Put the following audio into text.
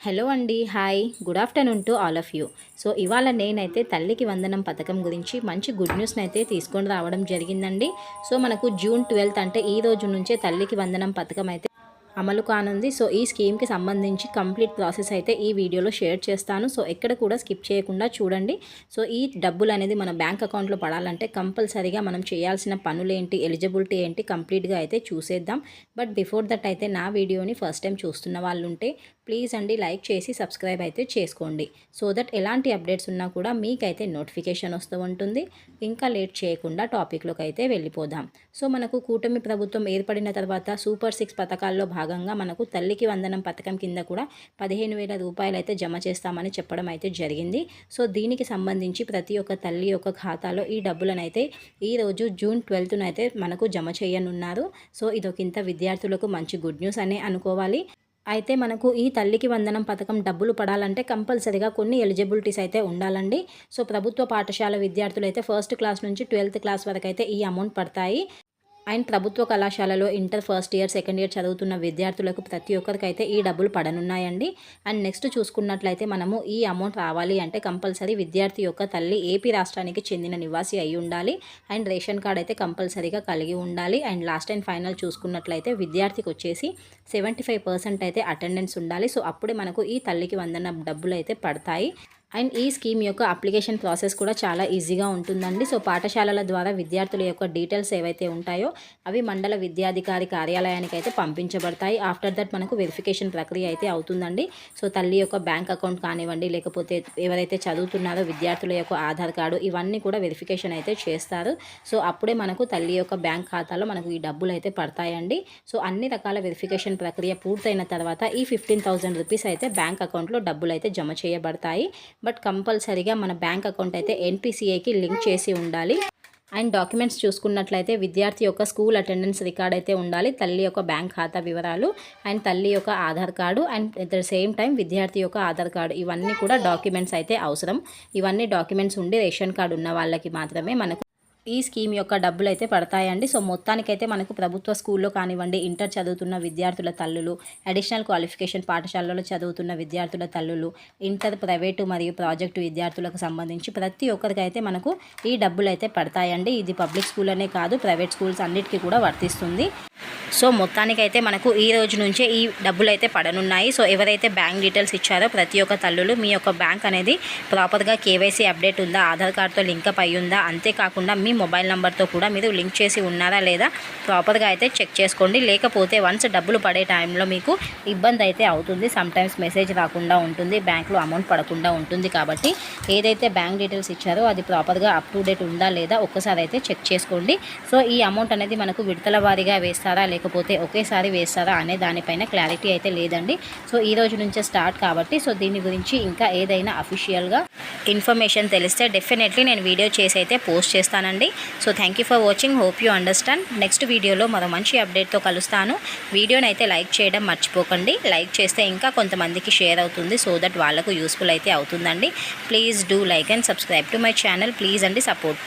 Hello అండి hi. Good afternoon to all of you. So ఇవాళ నేనైతే తల్లికి వందనం పథకం గురించి మంచి గుడ్ న్యూస్ని అయితే తీసుకొని రావడం జరిగిందండి. సో మనకు జూన్ ట్వెల్త్ అంటే ఈ రోజు నుంచే తల్లికి వందనం పథకం అయితే అమలు కానుంది. సో ఈ స్కీమ్కి సంబంధించి కంప్లీట్ ప్రాసెస్ అయితే ఈ వీడియోలో షేర్ చేస్తాను. సో ఎక్కడ కూడా స్కిప్ చేయకుండా చూడండి. సో ఈ డబ్బులు అనేది మన బ్యాంక్ అకౌంట్లో పడాలంటే కంపల్సరీగా మనం చేయాల్సిన పనులు ఏంటి ఎలిజిబిలిటీ ఏంటి కంప్లీట్గా అయితే చూసేద్దాం. బట్ బిఫోర్ దట్ అయితే నా వీడియోని ఫస్ట్ టైం చూస్తున్న వాళ్ళు ఉంటే ప్లీజ్ అండి లైక్ చేసి సబ్స్క్రైబ్ అయితే చేసుకోండి. సో దట్ ఎలాంటి అప్డేట్స్ ఉన్నా కూడా మీకైతే నోటిఫికేషన్ వస్తూ ఉంటుంది. ఇంకా లేట్ చేయకుండా టాపిక్లోకి అయితే వెళ్ళిపోదాం. సో మనకు కూటమి ప్రభుత్వం ఏర్పడిన తర్వాత సూపర్ సిక్స్ పథకాల్లో భాగంగా మనకు తల్లికి వందనం పథకం కింద కూడా పదిహేను వేల రూపాయలు అయితే జమ చేస్తామని చెప్పడం అయితే జరిగింది. సో దీనికి సంబంధించి ప్రతి ఒక్క తల్లి యొక్క ఖాతాలో ఈ డబ్బులను అయితే ఈరోజు జూన్ ట్వెల్త్న అయితే మనకు జమ చేయనున్నారు. సో ఇదొకింత విద్యార్థులకు మంచి గుడ్ న్యూస్ అనే అనుకోవాలి. అయితే మనకు ఈ తల్లికి వందనం పథకం డబ్బులు పడాలంటే కంపల్సరిగా కొన్ని ఎలిజిబిలిటీస్ అయితే ఉండాలండి. సో ప్రభుత్వ పాఠశాల విద్యార్థులు అయితే ఫస్ట్ క్లాస్ నుంచి ట్వెల్త్ క్లాస్ వరకు అయితే ఈ అమౌంట్ పడతాయి. అండ్ ప్రభుత్వ కళాశాలలో inter first year second year చదువుతున్న విద్యార్థులకు ప్రతి ఒక్కరికైతే ఈ డబ్బులు పడనున్నాయండి. అండ్ నెక్స్ట్ చూసుకున్నట్లయితే మనము ఈ అమౌంట్ రావాలి అంటే కంపల్సరీ విద్యార్థి యొక్క తల్లి ఏపీ రాష్ట్రానికి చెందిన నివాసి అయి ఉండాలి. అండ్ రేషన్ కార్డ్ అయితే కంపల్సరీగా కలిగి ఉండాలి. అండ్ లాస్ట్ అండ్ ఫైనల్ చూసుకున్నట్లయితే విద్యార్థికి వచ్చేసి సెవెంటీ ఫైవ్ పర్సెంట్ అయితే అటెండెన్స్ ఉండాలి. సో అప్పుడే మనకు ఈ తల్లికి వందన డబ్బులు అయితే పడతాయి. అండ్ ఈ స్కీమ్ యొక్క అప్లికేషన్ ప్రాసెస్ కూడా చాలా ఈజీగా ఉంటుందండి. సో పాఠశాలల ద్వారా విద్యార్థుల యొక్క డీటెయిల్స్ ఏవైతే ఉంటాయో అవి మండల విద్యాధికారి కార్యాలయానికి అయితే పంపించబడతాయి. ఆఫ్టర్ దట్ మనకు వెరిఫికేషన్ ప్రక్రియ అయితే అవుతుందండి. సో తల్లి యొక్క బ్యాంక్ అకౌంట్ కానివ్వండి లేకపోతే ఎవరైతే చదువుతున్నారో విద్యార్థుల యొక్క ఆధార్ కార్డు ఇవన్నీ కూడా వెరిఫికేషన్ అయితే చేస్తారు. సో అప్పుడే మనకు తల్లి యొక్క బ్యాంక్ ఖాతాలో మనకు ఈ డబ్బులు అయితే పడతాయండి. సో అన్ని రకాల వెరిఫికేషన్ ప్రక్రియ పూర్తయిన తర్వాత ఈ ఫిఫ్టీన్ థౌసండ్ రూపీస్ అయితే బ్యాంక్ అకౌంట్లో డబ్బులు అయితే జమ చేయబడతాయి. బట్ కంపల్సరీగా మన బ్యాంక్ అకౌంట్ అయితే ఎన్పిసిఐకి లింక్ చేసి ఉండాలి. అండ్ డాక్యుమెంట్స్ చూసుకున్నట్లయితే విద్యార్థి యొక్క స్కూల్ అటెండెన్స్ రికార్డ్ అయితే ఉండాలి. తల్లి యొక్క బ్యాంక్ ఖాతా వివరాలు అండ్ తల్లి యొక్క Aadhaar card and at the same time విద్యార్థి యొక్క ఆధార్ కార్డు ఇవన్నీ కూడా డాక్యుమెంట్స్ అయితే అవసరం. ఇవన్నీ డాక్యుమెంట్స్ ఉండి రేషన్ కార్డు ఉన్న వాళ్ళకి మాత్రమే మనకు ఈ స్కీమ్ యొక్క డబ్బులు అయితే పడతాయండి. సో మొత్తానికైతే మనకు ప్రభుత్వ స్కూల్లో కానివ్వండి ఇంటర్ చదువుతున్న విద్యార్థుల తల్లులు అడిషనల్ క్వాలిఫికేషన్ పాఠశాలలో చదువుతున్న విద్యార్థుల తల్లులు ఇంటర్ ప్రైవేటు మరియు ప్రాజెక్టు విద్యార్థులకు సంబంధించి ప్రతి ఒక్కరికైతే మనకు ఈ డబ్బులు అయితే పడతాయండి. ఇది పబ్లిక్ స్కూల్ అనే కాదు ప్రైవేట్ స్కూల్స్ అన్నిటికీ కూడా వర్తిస్తుంది. సో మొత్తానికైతే మనకు ఈ రోజు నుంచే ఈ డబ్బులు అయితే పడనున్నాయి. సో ఎవరైతే బ్యాంక్ డీటెయిల్స్ ఇచ్చారో ప్రతి ఒక్క తల్లులు మీ యొక్క బ్యాంక్ అనేది ప్రాపర్గా కేవైసీ అప్డేట్ ఉందా ఆధార్ కార్డ్తో లింకప్ అయి ఉందా అంతేకాకుండా మీ మొబైల్ నెంబర్తో కూడా మీరు లింక్ చేసి ఉన్నారా లేదా ప్రాపర్గా అయితే చెక్ చేసుకోండి. లేకపోతే వన్స్ డబ్బులు పడే టైంలో మీకు ఇబ్బంది అయితే అవుతుంది. సమ్టైమ్స్ మెసేజ్ రాకుండా ఉంటుంది. బ్యాంక్లో అమౌంట్ పడకుండా ఉంటుంది కాబట్టి ఏదైతే బ్యాంక్ డీటెయిల్స్ ఇచ్చారో అది ప్రాపర్గా అప్ టు డేట్ ఉందా లేదా ఒక్కసారి అయితే చెక్ చేసుకోండి. సో ఈ అమౌంట్ అనేది మనకు విడతల వారీగా వేస్తారా లేకపోతే ఒకేసారి వేస్తారా అనే దానిపైన క్లారిటీ అయితే లేదండి. సో ఈ రోజు నుంచే స్టార్ట్ కాబట్టి సో దీని గురించి ఇంకా ఏదైనా అఫీషియల్గా ఇన్ఫర్మేషన్ తెలిస్తే డెఫినెట్లీ నేను వీడియో చేసి అయితే పోస్ట్ చేస్తానండి. So thank you for watching hope you understand next వీడియోలో మరో మంచి అప్డేట్తో కలుస్తాను. వీడియోని అయితే లైక్ చేయడం మర్చిపోకండి. లైక్ చేస్తే ఇంకా కొంతమందికి షేర్ అవుతుంది. సో దట్ వాళ్ళకు యూస్ఫుల్ అయితే అవుతుందండి. Please do like and subscribe to my channel please అండి సపోర్ట్